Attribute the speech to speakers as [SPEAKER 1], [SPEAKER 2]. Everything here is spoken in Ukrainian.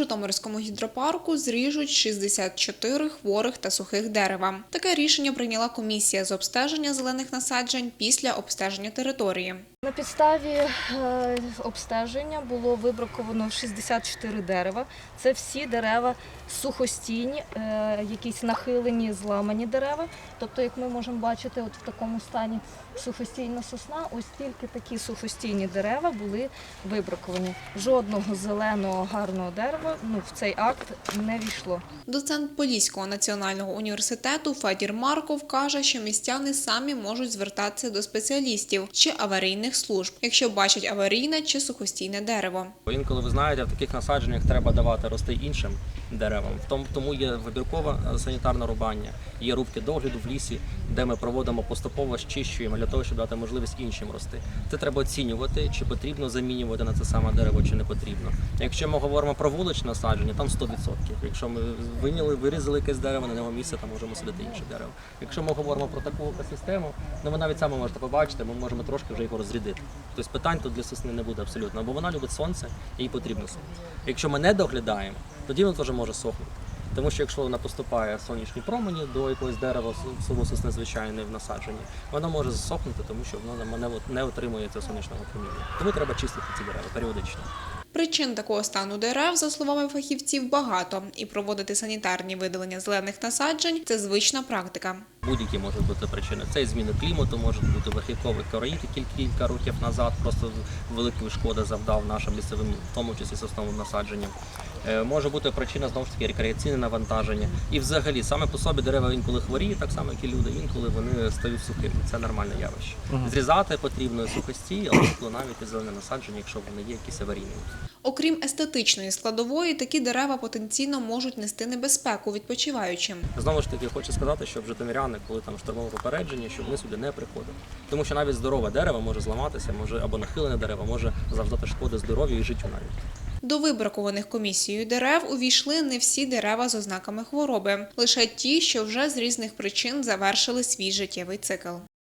[SPEAKER 1] Житомирському гідропарку зріжуть 64 хворих та сухих дерева. Таке рішення прийняла комісія з обстеження зелених насаджень після обстеження території.
[SPEAKER 2] На підставі е, обстеження було вибраковано 64 дерева. Це всі дерева сухостійні, е, якісь нахилені, зламані дерева. Тобто, як ми можемо бачити, от в такому стані сухостійна сосна, ось тільки такі сухостійні дерева були вибраковані. Жодного зеленого гарного дерева ну, в цей акт не війшло.
[SPEAKER 1] Доцент Поліського національного університету Федір Марков каже, що містяни самі можуть звертатися до спеціалістів чи аварійних служб, якщо бачать аварійне чи сухостійне дерево.
[SPEAKER 3] Інколи ви знаєте, в таких насадженнях треба давати рости іншим деревам. Тому, є вибіркове санітарне рубання, є рубки догляду в лісі, де ми проводимо поступово щищуємо для того, щоб дати можливість іншим рости. Це треба оцінювати, чи потрібно замінювати на це саме дерево, чи не потрібно. Якщо ми говоримо про вуличне насадження, там 100%. Якщо ми виняли, вирізали якесь дерево, на нього місце там можемо садити інше дерево. Якщо ми говоримо про таку екосистему, ну ви навіть саме можете побачити, ми можемо трошки вже його розрядити. Тобто питань тут для сосни не буде абсолютно, бо вона любить сонце їй потрібно сонце. Якщо ми не доглядаємо, тоді воно теж може сохнути. Тому що якщо вона поступає сонячні промені до якогось дерева, село сосни звичайне в насадженні, воно може засохнути, тому що воно не, не отримує цього сонячного проміння. Тому треба чистити ці дерева періодично.
[SPEAKER 1] Причин такого стану дерев, за словами фахівців, багато, і проводити санітарні видалення зелених насаджень це звична практика.
[SPEAKER 3] Будь-які можуть бути причини. Це і зміни клімату, можуть бути верхівковий короїд, який кілька років назад просто великої шкоди завдав нашим лісовим, в тому числі сосновим насадженням. Е, Може бути причина знову ж таки рекреаційне навантаження. І взагалі саме по собі дерева інколи хворіють, так само як і люди, інколи вони стають сухими. Це нормальне явище. Зрізати потрібно сухості, але навіть і зелене насадження, якщо вони є якісь аварійні.
[SPEAKER 1] Окрім естетичної складової, такі дерева потенційно можуть нести небезпеку відпочиваючим.
[SPEAKER 3] Знову ж таки, хочу сказати, що житомиряни, коли там штормове попередження, щоб ми сюди не приходили. Тому що навіть здорове дерево може зламатися, може або нахилене дерево може завдати шкоди здоров'ю і життю навіть.
[SPEAKER 1] До вибракованих комісією дерев увійшли не всі дерева з ознаками хвороби, лише ті, що вже з різних причин завершили свій життєвий цикл.